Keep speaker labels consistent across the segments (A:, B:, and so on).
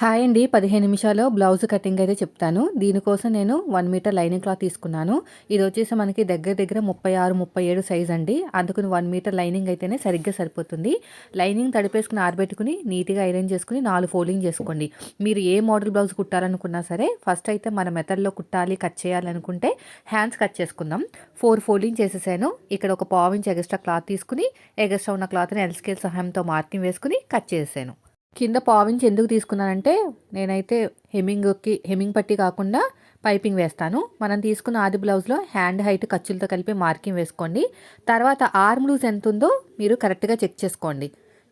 A: Hi అండి. పదిహేను నిమిషాల్లో బ్లౌజ్ కటింగ్ అయితే చెప్తాను. దీనికోసం నేను వన్ మీటర్ లైనింగ్ క్లాత్ తీసుకున్నాను. ఇది వచ్చేసి మనకి దగ్గర దగ్గర ముప్పై ఆరు ముప్పై ఏడు సైజ్ అండి. అందుకని వన్ మీటర్ లైనింగ్ అయితేనే సరిగ్గా సరిపోతుంది. లైనింగ్ తడిపేసుకుని ఆరబెట్టుకుని నీట్గా ఐరన్ చేసుకుని నాలుగు ఫోల్డింగ్ చేసుకోండి. మీరు ఏ మోడల్ బ్లౌజ్ కుట్టాలనుకున్నా సరే ఫస్ట్ అయితే మన మెథడ్లో కుట్టాలి కట్ చేయాలనుకుంటే హ్యాండ్స్ కట్ చేసుకుందాం. ఫోర్ ఫోల్డింగ్ చేసేసాను. ఇక్కడ ఒక పావు ఇంచ్ ఎగస్ట్రా క్లాత్ తీసుకుని ఎగస్ట్రా ఉన్న క్లాత్ని ఎల్ స్కేల్ సహాయంతో మార్కింగ్ వేసుకుని కట్ చేసాను కింద పావించి ఎందుకు తీసుకున్నానంటే నేనైతే హెమ్మింగ్కి హెమ్మింగ్ పట్టి కాకుండా పైపింగ్ వేస్తాను. మనం తీసుకున్న ఆది బ్లౌజ్లో హ్యాండ్ హైట్ ఖర్చులతో కలిపి మార్కింగ్ వేసుకోండి. తర్వాత ఆర్మ్ లూజ్ ఎంత ఉందో మీరు కరెక్ట్గా చెక్ చేసుకోండి.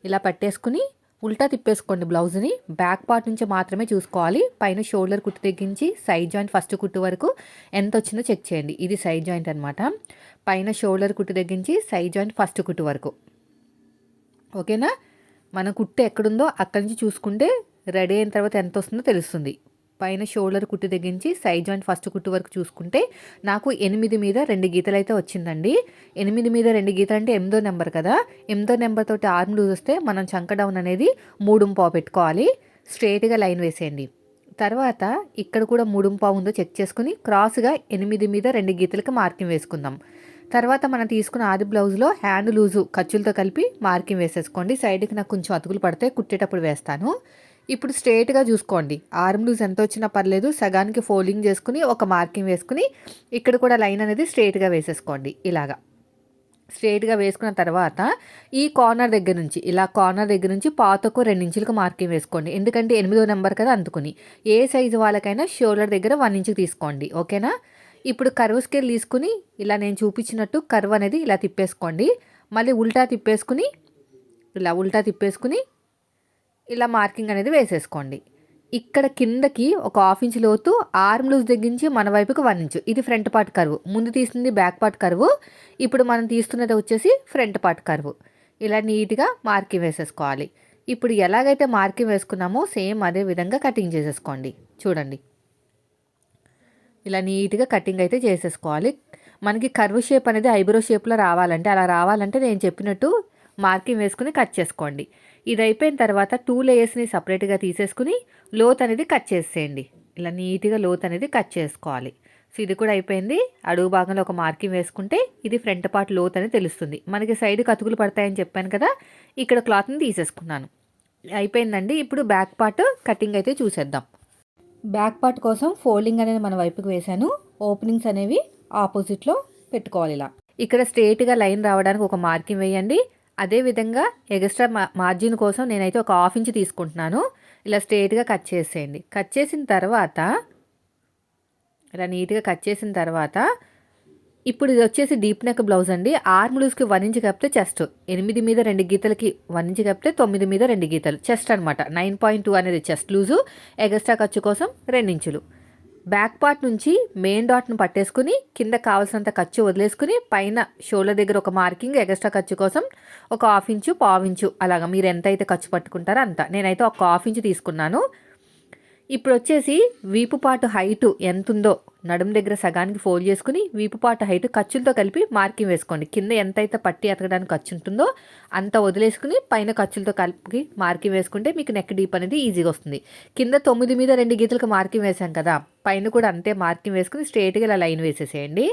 A: ఇలా పట్టేసుకుని ఉల్టా తిప్పేసుకోండి బ్లౌజ్ని. బ్యాక్ పార్ట్ నుంచి మాత్రమే చూసుకోవాలి. పైన షోల్డర్ కుట్టు తగ్గించి సైడ్ జాయింట్ ఫస్ట్ కుట్టు వరకు ఎంత వచ్చిందో చెక్ చేయండి. ఇది సైడ్ జాయింట్ అనమాట పైన షోల్డర్ కుట్టు తగ్గించి సైడ్ జాయింట్ ఫస్ట్ కుట్టు వరకు. ఓకేనా? మన కుట్టు ఎక్కడుందో అక్కడి నుంచి చూసుకుంటే రెడీ అయిన తర్వాత ఎంత వస్తుందో తెలుస్తుంది. పైన షోల్డర్ కుట్టు తెగించి సైడ్ జాయింట్ ఫస్ట్ కుట్టు వరకు చూసుకుంటే నాకు ఎనిమిది మీద రెండు గీతలు అయితే వచ్చిందండి. ఎనిమిది మీద రెండు గీతలు అంటే ఎనిమిదో నెంబర్ కదా. ఎనిమిదో నెంబర్ తోటి ఆర్మ్ లూజ్ వస్తే మనం చంక డౌన్ అనేది మూడు పావు పెట్టుకోవాలి. స్ట్రేట్గా లైన్ వేసేయండి. తర్వాత ఇక్కడ కూడా మూడు పావు ఉందో చెక్ చేసుకుని క్రాస్గా ఎనిమిది మీద రెండు గీతలకి మార్కింగ్ వేసుకుందాం. తర్వాత మనం తీసుకున్న ఆది బ్లౌజ్లో హ్యాండ్ లూజు ఖర్చులతో కలిపి మార్కింగ్ వేసేసుకోండి. సైడ్కి నాకు కొంచెం అతుకులు పడితే కుట్టేటప్పుడు వేస్తాను. ఇప్పుడు స్ట్రేట్గా చూసుకోండి. ఆర్మ్ లూజ్ ఎంత వచ్చినా పర్లేదు సగానికి ఫోల్డింగ్ చేసుకుని ఒక మార్కింగ్ వేసుకుని ఇక్కడ కూడా లైన్ అనేది స్ట్రేట్గా వేసేసుకోండి. ఇలాగా. స్ట్రేట్గా వేసుకున్న తర్వాత ఈ కార్నర్ దగ్గర నుంచి ఇలా కార్నర్ దగ్గర నుంచి పాతకు రెండించులకు మార్కింగ్ వేసుకోండి. ఎందుకంటే ఎనిమిదో నెంబర్ కదా అందుకుని. ఏ సైజు వాళ్ళకైనా షోల్డర్ దగ్గర వన్ ఇంచుకి తీసుకోండి. ఓకేనా? ఇప్పుడు కర్వ్ స్కేల్ తీసుకుని ఇలా నేను చూపించినట్టు కర్వ్ అనేది ఇలా తిప్పేసుకోండి. మళ్ళీ ఉల్టా తిప్పేసుకుని ఇలా ఉల్టా తిప్పేసుకుని ఇలా మార్కింగ్ అనేది వేసేసుకోండి. ఇక్కడ కిందకి ఒక హాఫ్ ఇంచ్ లోతు ఆర్మ్ లూజ్ దగ్గరించి మన వైపుకి వన్ ఇంచు. ఇది ఫ్రంట్ పార్ట్ కరువు. ముందు తీసింది బ్యాక్ పార్ట్ కరువు. ఇప్పుడు మనం తీస్తున్నది వచ్చేసి ఫ్రంట్ పార్ట్ కరువు. ఇలా నీట్గా మార్కింగ్ వేసేసుకోవాలి. ఇప్పుడు ఎలాగైతే మార్కింగ్ వేసుకున్నామో సేమ్ అదే విధంగా కటింగ్ చేసేసుకోండి. చూడండి. ఇలా నీట్గా కటింగ్ అయితే చేసేసుకోవాలి. మనకి కర్వ్ షేప్ అనేది ఐబ్రో షేప్లో రావాలంటే అలా రావాలంటే నేను చెప్పినట్టు మార్కింగ్ వేసుకుని కట్ చేసుకోండి. ఇది అయిపోయిన తర్వాత టూ లేయర్స్ని సపరేట్గా తీసేసుకుని లోత్ అనేది కట్ చేసేయండి. ఇలా నీట్గా లోత్ అనేది కట్ చేసుకోవాలి. సో ఇది కూడా అయిపోయింది. అడుగు భాగంలో ఒక మార్కింగ్ వేసుకుంటే ఇది ఫ్రంట్ పార్ట్ లోత్ అని తెలుస్తుంది. మనకి సైడ్ కతుకులు పడతాయని చెప్పాను కదా ఇక్కడ క్లాత్ని తీసేసుకున్నాను. అయిపోయిందండి. ఇప్పుడు బ్యాక్ పార్ట్ కటింగ్ అయితే చూసేద్దాం. బ్యాక్ పార్ట్ కోసం ఫోల్డింగ్ అనేది మన వైపుకి వేశాను. ఓపెనింగ్స్ అనేవి ఆపోజిట్లో పెట్టుకోవాలి ఇలా. ఇక్కడ స్ట్రేట్గా లైన్ రావడానికి ఒక మార్కింగ్ వేయండి. అదేవిధంగా ఎగస్ట్రా మార్జిన్ కోసం నేనైతే ఒక హాఫ్ ఇంచ్ తీసుకుంటున్నాను. ఇలా స్ట్రేట్గా కట్ చేసేయండి. కట్ చేసిన తర్వాత ఇలా నీట్గా కట్ చేసిన తర్వాత ఇప్పుడు ఇది వచ్చేసి డీప్ నెక్ బ్లౌజ్ అండి. ఆర్మ్ లూజ్కి వన్ ఇంచ్ కప్పితే చెస్ట్ ఎనిమిది మీద రెండు గీతలకి వన్ ఇంచ్ కప్పితే తొమ్మిది మీద రెండు గీతలు. చెస్ట్ అనమాట నైన్ పాయింట్ టూ అనేది చెస్ట్ లూజు. ఎగస్ట్రా ఖర్చు కోసం రెండించులు బ్యాక్ పార్ట్ నుంచి మెయిన్ డాట్ను పట్టేసుకుని కింద కావాల్సినంత ఖర్చు వదిలేసుకుని పైన షోల్డర్ దగ్గర ఒక మార్కింగ్ ఎగస్ట్రా ఖర్చు కోసం ఒక హాఫ్ ఇంచు పావు ఇంచు అలాగా మీరు ఎంత అయితే ఖర్చు పట్టుకుంటారో అంత. నేనైతే ఒక హాఫ్ ఇంచు తీసుకున్నాను. ఇప్పుడు వచ్చేసి వీపుపాటు హైటు ఎంత ఉందో నడుము దగ్గర సగానికి ఫోల్డ్ చేసుకుని వీపుపాటు హైటు ఖర్చులతో కలిపి మార్కింగ్ వేసుకోండి. కింద ఎంతైతే పట్టి ఎతకడానికి ఖర్చు ఉంటుందో అంత వదిలేసుకుని పైన ఖర్చులతో కలిపి మార్కింగ్ వేసుకుంటే మీకు నెక్ డీప్ అనేది ఈజీగా వస్తుంది. కింద తొమ్మిది మీద రెండు గీతలకు మార్కింగ్ వేసాం కదా పైన కూడా అంతే మార్కింగ్ వేసుకుని స్ట్రేట్గా ఇలా లైన్ వేసేసేయండి.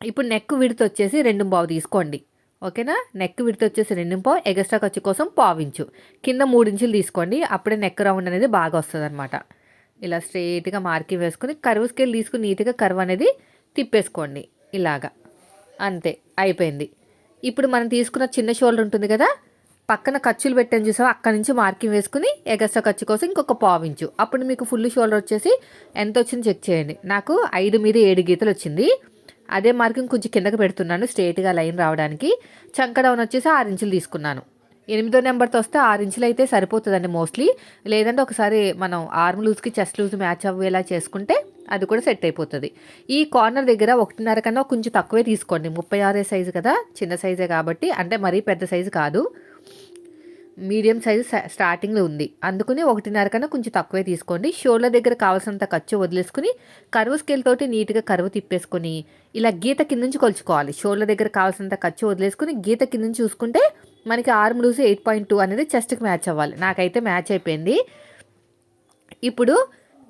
A: ఇప్పుడు నెక్ విడత వచ్చేసి రెండు బావు తీసుకోండి. ఓకేనా? నెక్ విడత వచ్చేసి రెండు పావు ఎగస్ట్రా ఖర్చు కోసం పావించు కింద మూడు ఇంచులు తీసుకోండి అప్పుడే నెక్ రౌండ్ అనేది బాగా వస్తుంది అనమాట ఇలా స్ట్రైట్గా మార్కింగ్ వేసుకుని కరువు స్కేల్ తీసుకుని నీట్గా కరువు అనేది తిప్పేసుకోండి ఇలాగా. అంతే అయిపోయింది. ఇప్పుడు మనం తీసుకున్న చిన్న షోల్డర్ ఉంటుంది కదా పక్కన ఖర్చులు పెట్టని చూసాం అక్కడ నుంచి మార్కింగ్ వేసుకుని ఎగస్ట్రా ఖర్చు కోసం ఇంకొక పావించు అప్పుడు మీకు ఫుల్ షోల్డర్ వచ్చేసి ఎంత వచ్చింది చెక్ చేయండి. నాకు ఐదు మీద ఏడు గీతలు వచ్చింది. అదే మార్కింగ్ కొంచెం కిందకి పెడుతున్నాను స్ట్రేట్గా లైన్ రావడానికి. చంక డౌన్ వచ్చేసి ఆరు ఇంచులు తీసుకున్నాను. ఎనిమిదో నెంబర్తో వస్తే ఆరు ఇంచులు అయితే సరిపోతుందండి మోస్ట్లీ లేదంటే ఒకసారి మనం ఆర్మ్ లూజ్కి చెస్ట్ లూజ్ మ్యాచ్ అవ్వేలా చేసుకుంటే అది కూడా సెట్ అయిపోతుంది. ఈ కార్నర్ దగ్గర ఒకటిన్నర కన్నా కొంచెం తక్కువే తీసుకోండి. ముప్పై ఆరే సైజు కదా చిన్న సైజే కాబట్టి అంటే మరీ పెద్ద సైజు కాదు. మీడియం సైజు స్టార్టింగ్లో ఉంది. అందుకని ఒకటిన్నర కన్నా కొంచెం తక్కువే తీసుకోండి. షోల్డర్ దగ్గర కావాల్సినంత ఖర్చు వదిలేసుకుని కరువు స్కేల్ తోటి నీట్గా కరువు తిప్పేసుకొని ఇలా గీత కింద నుంచి కొలుచుకోవాలి. షోల్డర్ దగ్గర కావాల్సినంత ఖర్చు వదిలేసుకుని గీత కింద నుంచి చూసుకుంటే మనకి arm loose eight point two అనేది చెస్ట్కి మ్యాచ్ అవ్వాలి. నాకైతే మ్యాచ్ అయిపోయింది. ఇప్పుడు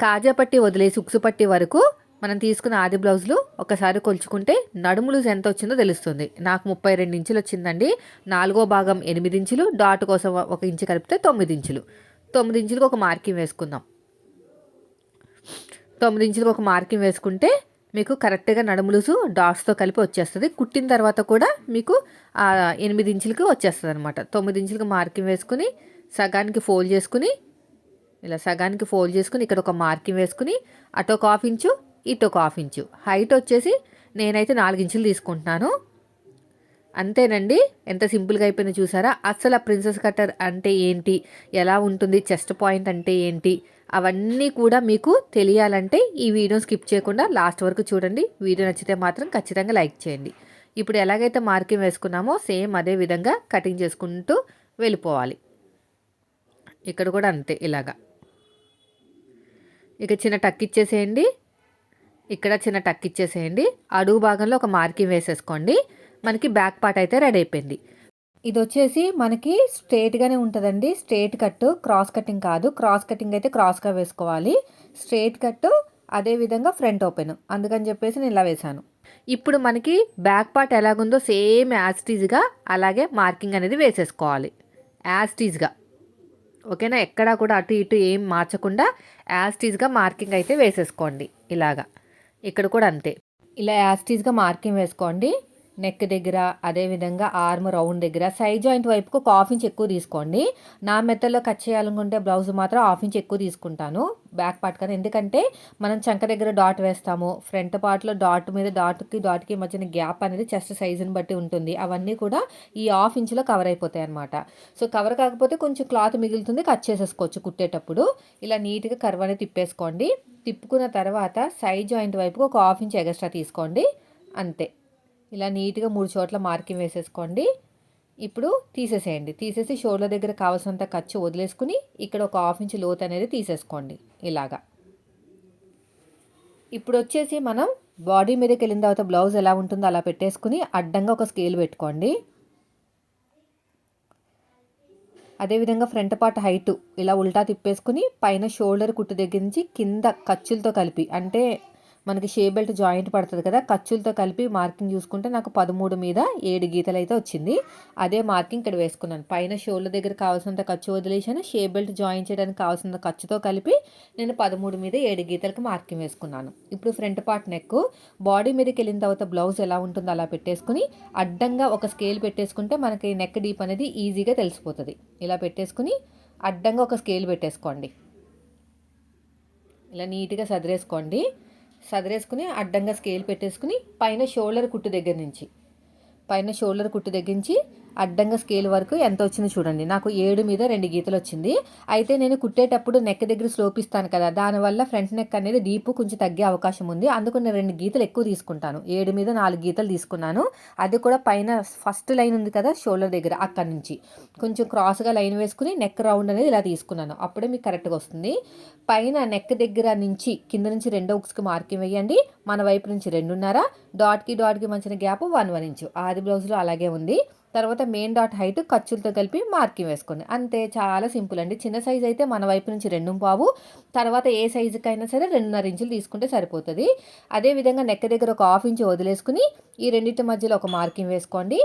A: కాజా పట్టి వదిలేసి ఉక్సు పట్టి వరకు మనం తీసుకున్న ఆది బ్లౌజులు ఒకసారి కొలుచుకుంటే నడుము లూజ్ ఎంత వచ్చిందో తెలుస్తుంది. నాకు ముప్పై రెండు ఇంచులు వచ్చిందండి. నాలుగో భాగం ఎనిమిది ఇంచులు డాట్ కోసం ఒక ఇంచు కలిపితే తొమ్మిది ఇంచులు. తొమ్మిది ఇంచులకు ఒక మార్కింగ్ వేసుకుందాం. తొమ్మిది ఇంచులకు ఒక మార్కింగ్ వేసుకుంటే మీకు కరెక్ట్గా నడుములుసు డాట్స్తో కలిపి వచ్చేస్తుంది. కుట్టిన తర్వాత కూడా మీకు ఎనిమిది ఇంచులకి వచ్చేస్తుంది అనమాట తొమ్మిది ఇంచులకి మార్కింగ్ వేసుకుని సగానికి ఫోల్డ్ చేసుకుని ఇలా సగానికి ఫోల్డ్ చేసుకుని ఇక్కడ ఒక మార్కింగ్ వేసుకుని అటు ఒక హాఫ్ ఇంచు ఇటు ఒక హాఫ్ ఇంచు. హైట్ వచ్చేసి నేనైతే నాలుగు ఇంచులు తీసుకుంటున్నాను. అంతేనండి ఎంత సింపుల్గా అయిపోయిందో చూసారా? అసలు ఆ ప్రిన్సెస్ కట్టర్ అంటే ఏంటి? ఎలా ఉంటుంది? చెస్ట్ పాయింట్ అంటే ఏంటి? అవన్నీ కూడా మీకు తెలియాలంటే ఈ వీడియో స్కిప్ చేయకుండా లాస్ట్ వరకు చూడండి. వీడియో నచ్చితే మాత్రం ఖచ్చితంగా లైక్ చేయండి. ఇప్పుడు ఎలాగైతే మార్కింగ్ వేసుకున్నామో సేమ్ అదే విధంగా కటింగ్ చేసుకుంటూ వెళ్ళిపోవాలి. ఇక్కడ కూడా అంతే ఇలాగా. ఇక చిన్న టక్ ఇచ్చేసేయండి. ఇక్కడ చిన్న టక్ ఇచ్చేసేయండి. అడుగు భాగంలో ఒక మార్కింగ్ వేసేసుకోండి. మనకి బ్యాక్ పార్ట్ అయితే రెడీ అయిపోయింది. ఇది వచ్చేసి మనకి స్ట్రేట్గానే ఉంటుందండి. స్ట్రేట్ కట్ క్రాస్ కటింగ్ కాదు. క్రాస్ కటింగ్ అయితే క్రాస్గా వేసుకోవాలి. స్ట్రేట్ కట్ అదేవిధంగా ఫ్రంట్ ఓపెన్. అందుకని చెప్పేసి నేను ఇలా వేశాను. ఇప్పుడు మనకి బ్యాక్ పార్ట్ ఎలాగుందో సేమ్ యాస్టీజ్గా అలాగే మార్కింగ్ అనేది వేసేసుకోవాలి. యాస్టీజ్గా ఓకేనా? ఎక్కడా కూడా అటు ఇటు ఏం మార్చకుండా యాస్టీజ్గా మార్కింగ్ అయితే వేసేసుకోండి ఇలాగా. ఇక్కడ కూడా అంతే. ఇలా యాస్టీజ్గా మార్కింగ్ వేసుకోండి. నెక్ దగ్గర అదేవిధంగా ఆర్మ్ రౌండ్ దగ్గర. సైడ్ జాయింట్ వైపుకు ఒక హాఫ్ ఇంచ్ ఎక్కువ తీసుకోండి. నా మెత్తల్లో కట్ చేయాలనుకుంటే బ్లౌజ్ మాత్రం హాఫ్ ఇంచ్ ఎక్కువ తీసుకుంటాను. బ్యాక్ పార్ట్ కదా. ఎందుకంటే మనం చంక దగ్గర డాట్ వేస్తాము. ఫ్రంట్ పార్ట్లో డాట్ మీద డాట్కి డాట్కి మధ్యన గ్యాప్ అనేది చెస్ట్ సైజుని బట్టి ఉంటుంది. అవన్నీ కూడా ఈ హాఫ్ ఇంచ్లో కవర్ అయిపోతాయి అనమాట సో కవర్ కాకపోతే కొంచెం క్లాత్ మిగులుతుంది. కట్ చేసేసుకోవచ్చు కుట్టేటప్పుడు. ఇలా నీట్గా కర్వ్ అనేది తిప్పేసుకోండి. తిప్పుకున్న తర్వాత సైడ్ జాయింట్ వైపుకు ఒక హాఫ్ ఇంచ్ ఎగస్ట్రా తీసుకోండి. అంతే. ఇలా నీట్గా మూడు చోట్ల మార్కింగ్ వేసేసుకోండి. ఇప్పుడు తీసేసేయండి. తీసేసి షోల్డర్ దగ్గర కావాల్సినంత ఖర్చు వదిలేసుకుని ఇక్కడ ఒక హాఫ్ ఇంచ్ లోత్ అనేది తీసేసుకోండి. ఇలాగా. ఇప్పుడు వచ్చేసి మనం బాడీ మీదకి వెళ్ళిన తర్వాత బ్లౌజ్ ఎలా ఉంటుందో అలా పెట్టేసుకుని అడ్డంగా ఒక స్కేల్ పెట్టుకోండి. అదేవిధంగా ఫ్రంట్ పార్ట్ హైటు ఇలా ఉల్టా తిప్పేసుకుని పైన షోల్డర్ కుట్టు దగ్గర నుంచి కింద ఖర్చులతో కలిపి అంటే మనకి షే బెల్ట్ జాయింట్ పడుతుంది కదా ఖర్చులతో కలిపి మార్కింగ్ చూసుకుంటే నాకు పదమూడు మీద ఏడు గీతలు అయితే వచ్చింది. అదే మార్కింగ్ ఇక్కడ వేసుకున్నాను. పైన షోల్డర్ దగ్గర కావాల్సినంత ఖర్చు వదిలేసాను షే బెల్ట్ జాయిన్ చేయడానికి కావాల్సినంత ఖర్చుతో కలిపి నేను పదమూడు మీద ఏడు గీతలకు మార్కింగ్ వేసుకున్నాను. ఇప్పుడు ఫ్రంట్ పార్ట్ నెక్ బాడీ మీదకి వెళ్ళిన తర్వాత బ్లౌజ్ ఎలా ఉంటుందో అలా పెట్టేసుకుని అడ్డంగా ఒక స్కేల్ పెట్టేసుకుంటే మనకి నెక్ డీప్ అనేది ఈజీగా తెలిసిపోతుంది. ఇలా పెట్టేసుకుని అడ్డంగా ఒక స్కేల్ పెట్టేసుకోండి. ఇలా నీట్గా సదిరేసుకోండి. సదిరేసుకుని అడ్డంగా స్కేల్ పెట్టేసుకుని పైన షోల్డర్ కుట్టు దగ్గర నుంచి. పైన షోల్డర్ కుట్టు దగ్గర నుంచి అడ్డంగా స్కేల్ వరకు ఎంత వచ్చిందో చూడండి. నాకు ఏడు మీద రెండు గీతలు వచ్చింది. అయితే నేను కుట్టేటప్పుడు నెక్ దగ్గర స్లోప్ ఇస్తాను కదా దానివల్ల ఫ్రంట్ నెక్ అనేది డీప్ కొంచెం తగ్గే అవకాశం ఉంది. అందుకు నేను రెండు గీతలు ఎక్కువ తీసుకుంటాను. ఏడు మీద నాలుగు గీతలు తీసుకున్నాను. అది కూడా పైన ఫస్ట్ లైన్ ఉంది కదా షోల్డర్ దగ్గర అక్కడి నుంచి. కొంచెం క్రాస్గా లైన్ వేసుకుని నెక్ రౌండ్ అనేది ఇలా తీసుకున్నాను. అప్పుడే మీకు కరెక్ట్గా వస్తుంది. పైన నెక్ దగ్గర నుంచి కింద నుంచి రెండో ఉక్స్కి మార్కింగ్ వేయండి. మన వైపు నుంచి రెండున్నర. డాట్కి డాట్కి మంచిన గ్యాప్ వన్ వన్ ఇంచు. ఆది బ్లౌజ్లో అలాగే ఉంది. తర్వాత మెయిన్ డాట్ హైట్ ఖర్చులతో కలిపి మార్కింగ్ వేసుకోండి. అంతే చాలా సింపుల్ అండి. చిన్న సైజ్ అయితే మన వైపు నుంచి రెండు పావు తర్వాత ఏ సైజుకైనా సరే రెండున్నర ఇంచులు తీసుకుంటే సరిపోతుంది. అదేవిధంగా నెక్క దగ్గర ఒక హాఫ్ ఇంచు వదిలేసుకుని ఈ రెండింటి మధ్యలో ఒక మార్కింగ్ వేసుకోండి.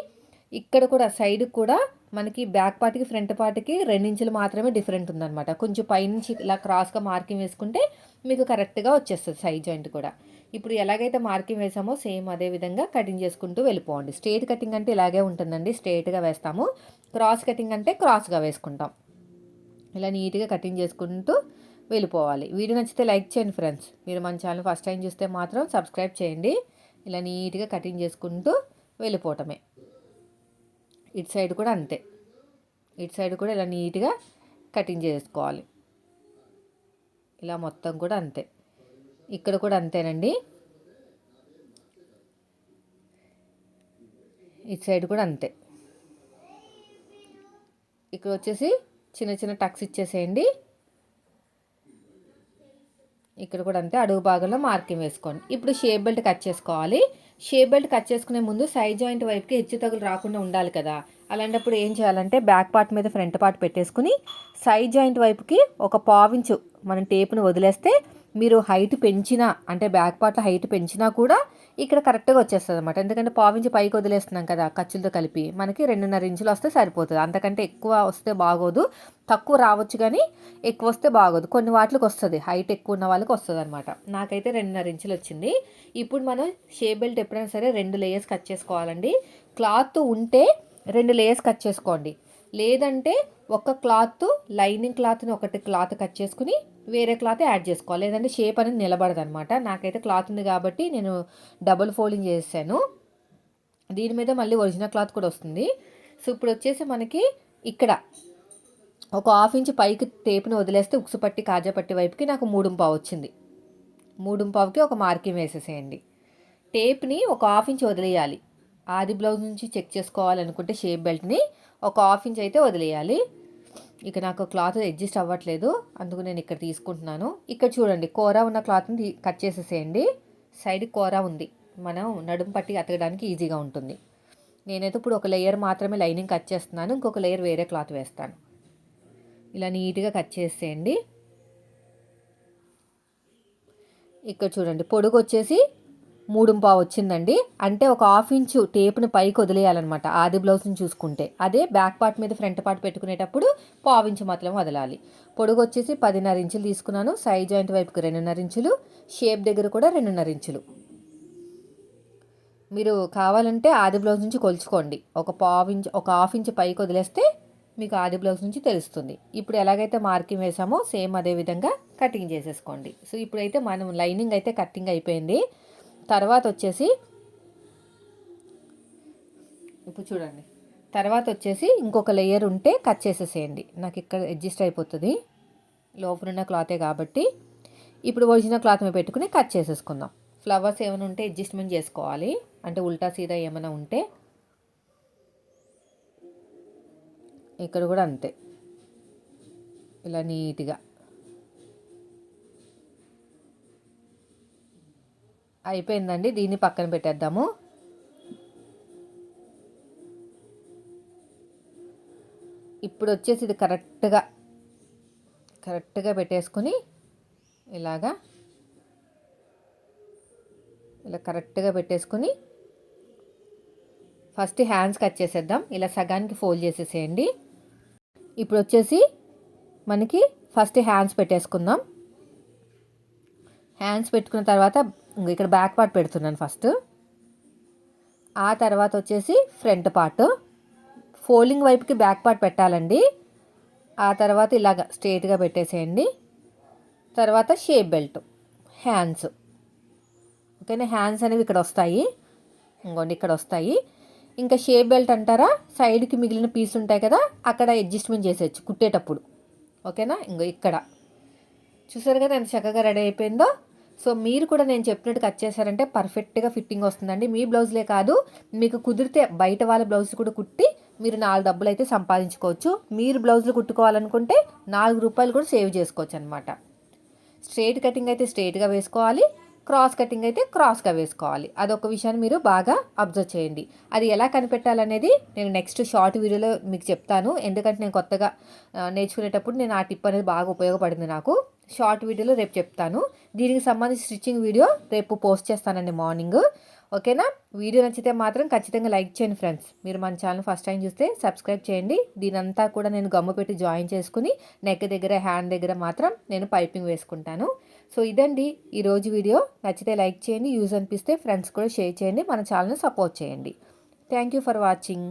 A: ఇక్కడ కూడా సైడ్ కూడా మనకి బ్యాక్ పార్ట్కి ఫ్రంట్ పార్ట్కి రెండించులు మాత్రమే డిఫరెంట్ ఉందన్నమాట. కొంచెం పైనుంచి ఇలా క్రాస్గా మార్కింగ్ వేసుకుంటే మీకు కరెక్ట్గా వచ్చేస్తుంది సైడ్ జాయింట్ కూడా. ఇప్పుడు ఎలాగైతే మార్కింగ్ వేసామో సేమ్ అదే విధంగా కటింగ్ చేసుకుంటూ వెళ్ళిపోండి. స్ట్రేట్ కటింగ్ అంటే ఇలాగే ఉంటుందండి. స్ట్రేట్గా వేస్తాము. క్రాస్ కటింగ్ అంటే క్రాస్గా వేసుకుంటాం. ఇలా నీట్గా కటింగ్ చేసుకుంటూ వెళ్ళిపోవాలి. వీడియో నచ్చితే లైక్ చేయండి ఫ్రెండ్స్. మీరు మన ఛానల్ ఫస్ట్ టైం చూస్తే మాత్రం సబ్స్క్రైబ్ చేయండి. ఇలా నీట్గా కటింగ్ చేసుకుంటూ వెళ్ళిపోవటమే. ఇటు సైడ్ కూడా అంతే. ఇటు సైడ్ కూడా ఇలా నీట్గా కటింగ్ చేసుకోవాలి. ఇలా మొత్తం కూడా అంతే. ఇక్కడ కూడా అంతేనండి. ఇటు సైడ్ కూడా అంతే. ఇక్కడ వచ్చేసి చిన్న చిన్న టక్స్ ఇచ్చేసేయండి. ఇక్కడ కూడా అంతే అడుగు భాగంలో మార్కింగ్ వేసుకోండి. ఇప్పుడు షేప్ బెల్ట్ కట్ చేసుకోవాలి. షేప్ బెల్ట్ కట్ చేసుకునే ముందు సైడ్ జాయింట్ వైపుకి హెచ్చు తగులు రాకుండా ఉండాలి కదా. అలాంటప్పుడు ఏం చేయాలంటే బ్యాక్ పార్ట్ మీద ఫ్రంట్ పార్ట్ పెట్టేసుకుని సైడ్ జాయింట్ వైపుకి ఒక పావించు మనం టేప్ను వదిలేస్తే మీరు హైట్ పెంచినా అంటే బ్యాక్ పార్ట్లో హైట్ పెంచినా కూడా ఇక్కడ కరెక్ట్గా వచ్చేస్తుంది అనమాట ఎందుకంటే పావించి పైకి వదిలేస్తున్నాం కదా ఖర్చులతో కలిపి. మనకి రెండున్నర ఇంచులు వస్తే సరిపోతుంది. అంతకంటే ఎక్కువ వస్తే బాగోదు. తక్కువ రావచ్చు కానీ ఎక్కువ వస్తే బాగోదు. కొన్ని వాటికి వస్తుంది. హైట్ ఎక్కువ ఉన్న వాళ్ళకి వస్తుంది అనమాట నాకైతే రెండున్నర ఇంచులు వచ్చింది. ఇప్పుడు మనం షే బెల్ట్ ఎప్పుడైనా సరే రెండు లేయర్స్ కట్ చేసుకోవాలండి. క్లాత్ ఉంటే రెండు లేయర్స్ కట్ చేసుకోండి. లేదంటే ఒక క్లాత్ లైనింగ్ క్లాత్ని ఒకటి క్లాత్ కట్ చేసుకుని వేరే క్లాత్ యాడ్ చేసుకోవాలి. లేదంటే షేప్ అనేది నిలబడదు అనమాట నాకైతే క్లాత్ ఉంది కాబట్టి నేను డబుల్ ఫోల్డింగ్ చేసాను దీని మీద మళ్ళీ ఒరిజినల్ క్లాత్ కూడా వస్తుంది. సో ఇప్పుడు వచ్చేసి మనకి ఇక్కడ ఒక హాఫ్ ఇంచ్ పైకి టేప్ని వదిలేస్తే ఉక్సు పట్టి కాజా పట్టి వైపుకి నాకు మూడుంపావు వచ్చింది. మూడుంపావుకి ఒక మార్కింగ్ వేసేసేయండి. టేప్ని ఒక హాఫ్ ఇంచ్ వదిలేయాలి. ఆది బ్లౌజ్ నుంచి చెక్ చేసుకోవాలనుకుంటే షేప్ బెల్ట్ని ఒక హాఫ్ ఇంచ్ అయితే వదిలేయాలి. ఇక నాకు క్లాత్ అడ్జస్ట్ అవ్వట్లేదు అందుకు నేను ఇక్కడ తీసుకుంటున్నాను. ఇక్కడ చూడండి కూర ఉన్న క్లాత్ని కట్ చేసేసేయండి. సైడ్ కూర ఉంది. మనం నడుము పట్టి అతకడానికి ఈజీగా ఉంటుంది. నేనైతే ఇప్పుడు ఒక లేయర్ మాత్రమే లైనింగ్ కట్ చేస్తున్నాను ఇంకొక లేయర్ వేరే క్లాత్ వేస్తాను. ఇలా నీట్గా కట్ చేసేయండి. ఇక్కడ చూడండి పొడుగు వచ్చేసి మూడు పావు వచ్చిందండి. అంటే ఒక హాఫ్ ఇంచు టేప్ను పైకి వదిలేయాలన్నమాట. ఆది బ్లౌజ్ని చూసుకుంటే. అదే బ్యాక్ పార్ట్ మీద ఫ్రంట్ పార్ట్ పెట్టుకునేటప్పుడు పావు ఇంచు మాత్రం వదలాలి. పొడుగు వచ్చేసి పదిన్నర ఇంచులు తీసుకున్నాను. సైడ్ జాయింట్ వైపుకి రెండున్నర ఇంచులు. షేప్ దగ్గర కూడా రెండున్నర ఇంచులు. మీరు కావాలంటే ఆది బ్లౌజ్ నుంచి కొలుచుకోండి. ఒక పావు ఇంచు ఒక హాఫ్ ఇంచు పైకి వదిలేస్తే మీకు ఆది బ్లౌజ్ నుంచి తెలుస్తుంది. ఇప్పుడు ఎలాగైతే మార్కింగ్ వేసామో సేమ్ అదే విధంగా కటింగ్ చేసేసుకోండి. సో ఇప్పుడైతే మనం లైనింగ్ అయితే కటింగ్ అయిపోయింది. తర్వాత వచ్చేసి ఇప్పుడు చూడండి. తర్వాత వచ్చేసి ఇంకొక లేయర్ ఉంటే కట్ చేసేసేయండి. నాకు ఇక్కడ అడ్జస్ట్ అయిపోతుంది. లోపలున్న క్లాతే కాబట్టి ఇప్పుడు ఒరిజినల్ క్లాత్ మీద పెట్టుకుని కట్ చేసేసుకుందాం. ఫ్లవర్స్ ఏమైనా ఉంటే అడ్జస్ట్మెంట్ చేసుకోవాలి. అంటే ఉల్టా సీదా ఏమైనా ఉంటే ఇక్కడ కూడా అంతే. ఇలా నీట్గా అయిపోయిందండి. దీన్ని పక్కన పెట్టేద్దాము. ఇప్పుడు వచ్చేసి ఇది కరెక్ట్గా కరెక్ట్గా పెట్టేసుకొని ఇలాగా ఇలా కరెక్ట్గా పెట్టేసుకొని ఫస్ట్ హ్యాండ్స్ కట్ చేసేద్దాం. ఇలా సగానికి ఫోల్డ్ చేసేసేయండి. ఇప్పుడు వచ్చేసి మనకి ఫస్ట్ హ్యాండ్స్ పెట్టేసుకుందాం. హ్యాండ్స్ పెట్టుకున్న తర్వాత ఇక్కడ బ్యాక్ పార్ట్ పెడుతున్నాను ఫస్ట్ ఆ తర్వాత వచ్చేసి ఫ్రంట్ పార్ట్ ఫోల్డింగ్ వైపుకి బ్యాక్ పార్ట్ పెట్టాలండి. ఆ తర్వాత ఇలాగ స్ట్రేట్గా పెట్టేసేయండి. తర్వాత షేప్ బెల్ట్ హ్యాండ్స్ ఓకేనా హ్యాండ్స్ అనేవి ఇక్కడ వస్తాయి. ఇంకోండి ఇక్కడ వస్తాయి. ఇంకా షేప్ బెల్ట్ అంటారా? సైడ్కి మిగిలిన పీస్ ఉంటాయి కదా అక్కడ అడ్జస్ట్మెంట్ చేసేయచ్చు కుట్టేటప్పుడు. ఓకేనా ఇంకో ఇక్కడ. చూసారు కదా ఎంత చక్కగా రెడీ అయిపోయిందో? సో మీరు కూడా నేను చెప్పినట్టు కట్ చేశారంటే పర్ఫెక్ట్గా ఫిట్టింగ్ వస్తుందండి. మీ బ్లౌజ్లే కాదు మీకు కుదిరితే బయట వాళ్ళ బ్లౌజ్ కూడా కుట్టి మీరు నాలుగు డబ్బులు అయితే సంపాదించుకోవచ్చు. మీరు బ్లౌజులు కుట్టుకోవాలనుకుంటే నాలుగు రూపాయలు కూడా సేవ్ చేసుకోవచ్చు అనమాట స్ట్రేట్ కటింగ్ అయితే స్ట్రైట్గా వేసుకోవాలి క్రాస్ కటింగ్ అయితే క్రాస్గా వేసుకోవాలి. అదొక విషయాన్ని మీరు బాగా అబ్జర్వ్ చేయండి. అది ఎలా కనిపెట్టాలనేది నేను నెక్స్ట్ షార్ట్ వీడియోలో మీకు చెప్తాను. ఎందుకంటే నేను కొత్తగా నేర్చుకునేటప్పుడు నేను ఆ టిప్ అనేది బాగా ఉపయోగపడింది నాకు. షార్ట్ వీడియోలో రేపు చెప్తాను. దీనికి సంబంధించి స్టిచ్చింగ్ వీడియో రేపు పోస్ట్ చేస్తానండి మార్నింగ్. ఓకేనా? వీడియో నచ్చితే మాత్రం ఖచ్చితంగా లైక్ చేయండి ఫ్రెండ్స్. మీరు మన ఛానల్ ఫస్ట్ టైం చూస్తే సబ్స్క్రైబ్ చేయండి. దీనంతా కూడా నేను గమ్ము పెట్టి జాయిన్ చేసుకుని నెక్ దగ్గర హ్యాండ్ దగ్గర మాత్రం నేను పైపింగ్ వేసుకుంటాను. సో ఇదండి ఈరోజు వీడియో. నచ్చితే లైక్ చేయండి. యూజ్ అనిపిస్తే ఫ్రెండ్స్ కూడా షేర్ చేయండి. మన ఛానల్ని సపోర్ట్ చేయండి. Thank you for watching.